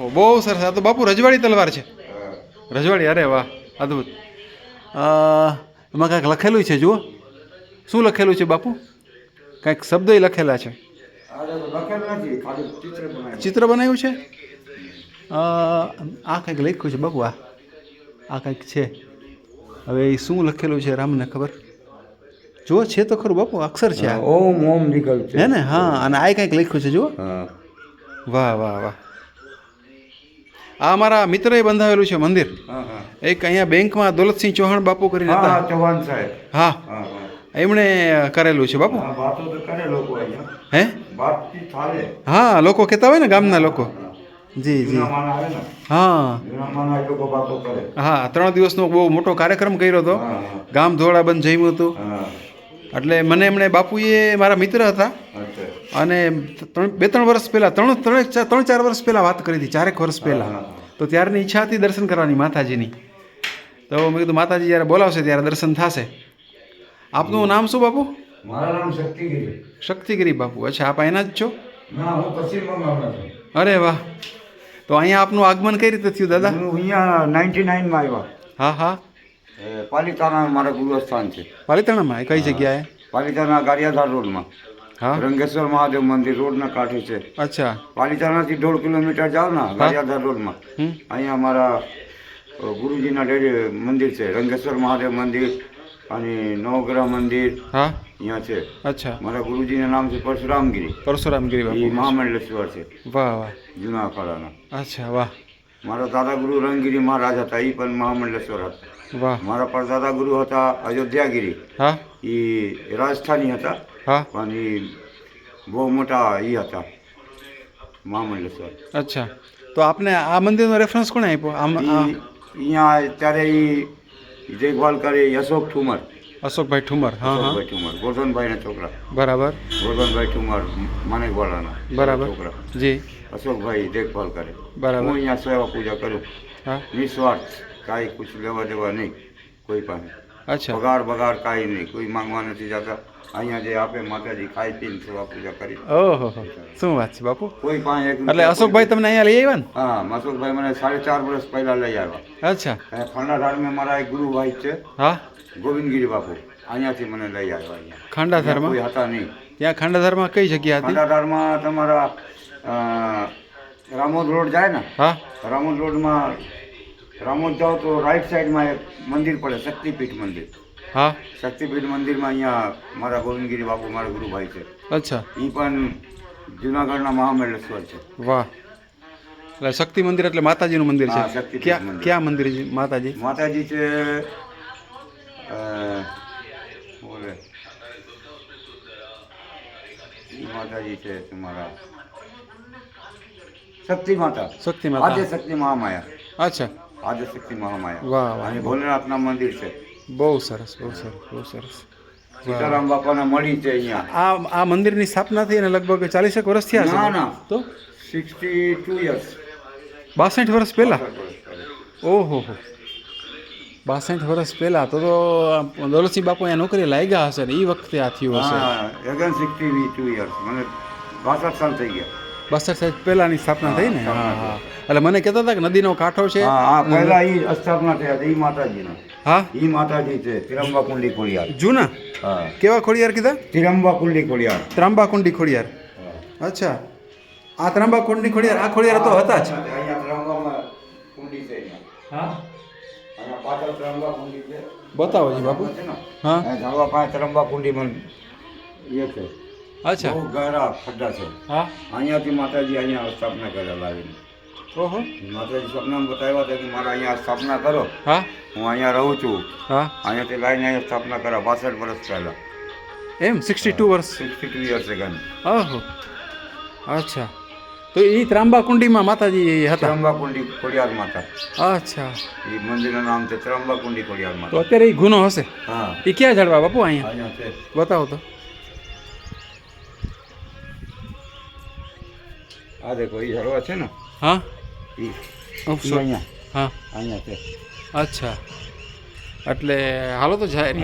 ઓહો બહુ સરસ. આ તો બાપુ રજવાડી તલવાર છે. રજવાડી અરે વાહ અદ્ભુત. એમાં કાંઈક લખેલું છે જુઓ. શું લખેલું છે બાપુ? કાંઈક શબ્દય લખેલા છે. ચિત્ર બનાવ્યું. છે? આ કંઈક લખ્યું છે બાપુ આ. આ કંઈક છે. હવે એ શું લખેલું છે રામને ખબર? જુઓ છે તો ખરું બાપુ અક્ષર છે ઓમ ઓમ નીકળ છે. હે ને? હા અને આ કંઈક લખ્યું છે જુઓ. વાહ વાહ વાહ. આ અમારા મિત્રએ બંધાવેલું છે મંદિર. એક અહીંયા બેંકમાં દોલતસિંહ ચૌહાણ બાપુ કરીને હતા. ચૌહાણ સાહેબ. હા. એમણે કરેલું છે બાપુ. હા હે? લોકો કહેતા હોય ને ગામના લોકો. જી જી. હા. હા ત્રણ દિવસનો બહુ મોટો કાર્યક્રમ કર્યો હતો. ગામ ધોળા બંધ જમ્યું હતું. એટલે મને એમણે બાપુએ મારા મિત્ર હતા. અને ત્રણ બે ત્રણ વર્ષ પહેલાં ત્રણ ત્રણ ત્રણ ચાર વર્ષ પહેલાં વાત કરી હતી ચારેક વર્ષ પહેલાં. તો ત્યારની ઈચ્છા હતી દર્શન કરવાની માતાજીની. તો મેં કીધું માતાજી જ્યારે બોલાવશે ત્યારે દર્શન થશે. આપનું નામ શું બાપુ? મારા નામ શક્તિગીરી. શક્તિગીરી બાપુ. અચ્છા આપ અહીંના જ છો? અરે વાહ. તો અહીંયા આપનું આગમન કઈ રીતે થયું દાદા? હું અહીંયા નાઇન્ટી નાઇનમાં આવ્યા. હા હા. પાલિતાણા મારા ગુરુસ્થાન છે. પાલિતાણામાં? કઈ જગ્યાએ? પાલિતાણા ગારિયાધાર રોડમાં. રંગેશ્વર મહાદેવ મંદિર રોડના કાંઠે છે. અચ્છા. પાલિતાણાથી દોઢ કિલોમીટર જાવ ને ગારિયાધાર રોડમાં. અહીંયા મારા અ, ગુરુજીના મંદિર છે. રંગેશ્વર મહાદેવ મંદિર અને નવગ્રહ મંદિર હા. અહીંયા છે. અચ્છા. મારા ગુરુજીનું નામ છે પરશુરામગીરી. પરશુરામગીરી બાપુ. મહામંડલેશ્વર છે. વાહ વાહ. જૂના અખાડાના અચ્છા વાહ. મારા દાદા ગુરુ રંગગીરી મહારાજ હતા. એ પણ મહામંડલેશ્વર હતા. વાહ. મારા પરદાદા ગુરુ હતા અયોધ્યાગીરી. હા. એ રાજસ્થાની હતા. હા? પણ એ બહુ મોટા એ હતા. મહામંડલેશ્વર અચ્છા. તો આપને આ મંદિરનો રેફરન્સ કોણે આપ્યો? આમ અહીંયા અત્યારે એ દેખભાલ કરે અશોક ઠુમર. અશોકભાઈ ઠુમર હા હા. ઠુમર ગોરધનભાઈના છોકરા. બરાબર. ગોરધનભાઈ ઠુમર માણેકવાડાના બરાબર. છોકરા. જી. અશોકભાઈ દેખભાલ કરે. બરાબર. હું અહીંયા સેવા પૂજા કરું. હા. નિસ્વાર્થ કાંઈ કુછ લેવા દેવા નહીં કોઈ પાસે. અચ્છા. પગાર બગાર કાંઈ નહીં કોઈ માંગવા નથી જતા. અહીંયા જે આપે માતાજી ખાઈ પીને સેવા પૂજા કરી. ઓહો શું વાત છે બાપુ? કોઈ પાંચ એક એટલે અશોકભાઈ તમને અહીંયા લઈ આવ્યા ને? હા અશોકભાઈ મને સાડા ચાર વર્ષ પહેલા લઈ આવ્યા. અચ્છા. અને ખંડાધારમાં મારા એક ગુરુભાઈ છે હા? ગોવિંદગીરી બાપુ. અહીંયાથી મને લઈ આવ્યા અહીંયા. ખાંડાધારમાં? કોઈ હતા નહીં. ત્યાં ખાંડાધારમાં કઈ જગ્યા હતી? ખંડાધારમાં તમારા રામોદ રોડ જાય ને? હા. રામોદ રોડમાં રામોદ જાઓ તો રાઈટ સાઈડમાં એક મંદિર પડે શક્તિપીઠ મંદિર. હા? શક્તિપીઠ મંદિરમાં અહીંયા મારા ગોવિંદગીરી બાપુ મારા ગુરુભાઈ છે. અચ્છા. એ પણ જુનાગઢના મહામેલેશ્વર છે. વાહ. એટલે શક્તિ મંદિર એટલે માતાજીનું મંદિર છે. ક્યાં ક્યાં મંદિર છે માતાજી? માતાજી છે બોલે માતાજી છે તમારા શક્તિ માતા. શક્તિ માતા. શક્તિ મહામાયા. અચ્છા. આદ્ય શક્તિ મહામાયા. વાહ વાહ અને ભોલેનાથના મંદિર છે. બહુ સરસ બહુ સરસ બહુ સરસ. સીતારામ બાપાને મળી છે અહીંયા. આ આ મંદિરની સ્થાપના થઈ અને લગભગ ચાલીસેક વર્ષ થયા છે. ના, ના. તો? Sixty two years. બાસઠ વર્ષ પહેલાં? ઓહો હો. બાસઠ વર્ષ પહેલા તો તો દોલતસિંહ બાપુ અહીંયા નોકરી લાગ્યા હશે ને એ વખતે આ થયું હશે. Again sixty two years. મને બાસઠ સાલ થઈ ગયા. બાસઠ સાલ પહેલાંની સ્થાપના થઈ ને? હા. હા. એટલે મને કહેતા હતા કે નદીનો કાંઠો છે. હા પહેલા ઈ સ્થાપના થયા હતા ઈ માતાજીના. હા? ઈ માતાજી છે ત્રિરંબા કુંડી ખોડિયાર. જૂના? હા. કેવા ખોડિયાર કીધા? ત્રિરંબા કુંડી ખોડિયાર. ત્રાંબાકુંડી ખોડિયાર. અચ્છા. આ ત્રાંબાકુંડી ખોડિયાર આ ખોડિયાર તો હતા જ. અહીંયા ત્રંબામાં કુંડી છે હા? ત્રંબા કુંડી છે. બતાવો જી બાપુ. છે ને? હા. ઝાડવા પાસે ત્રંબા કુંડી પણ એ છે. અચ્છા. બહુ ગહરા ખડ્ડા છે. હા? અહીંયાથી માતાજી અહીંયા સ્થાપના કરેલા લાવીને ઓહો. માતાજી સપનામાં બતાવ્યા હતા કે મારા અહીંયા સ્થાપના કરો. હા? હું અહીંયા રહું છું. હા? અહીંયાથી લાઈને અહીંયા સ્થાપના કરા. બાસઠ વર્ષ પહેલા. એમ? સિક્સટી ટુ વર્ષ? સિક્સટી ટુ યર્સ એગન ઓહો. અચ્છા. તો એ ત્રાંબાકુંડીમાં માતાજી હતા? ત્રંબાકુંડી ખોડિયાર માતા. અચ્છા. એ મંદિરનું નામ છે ત્રંબાકુંડી ખોડિયાર તો માતા અત્યારે એ ગુનો હશે? હા. એ ક્યાં જડવા બાપુ અહીંયા? બતાવો તો. આ દેખો એ હરવા છે ને? હા? ઓહ, અહીંયા. હા. અહીંયા છે અચ્છા. એટલે હાલો તો જાય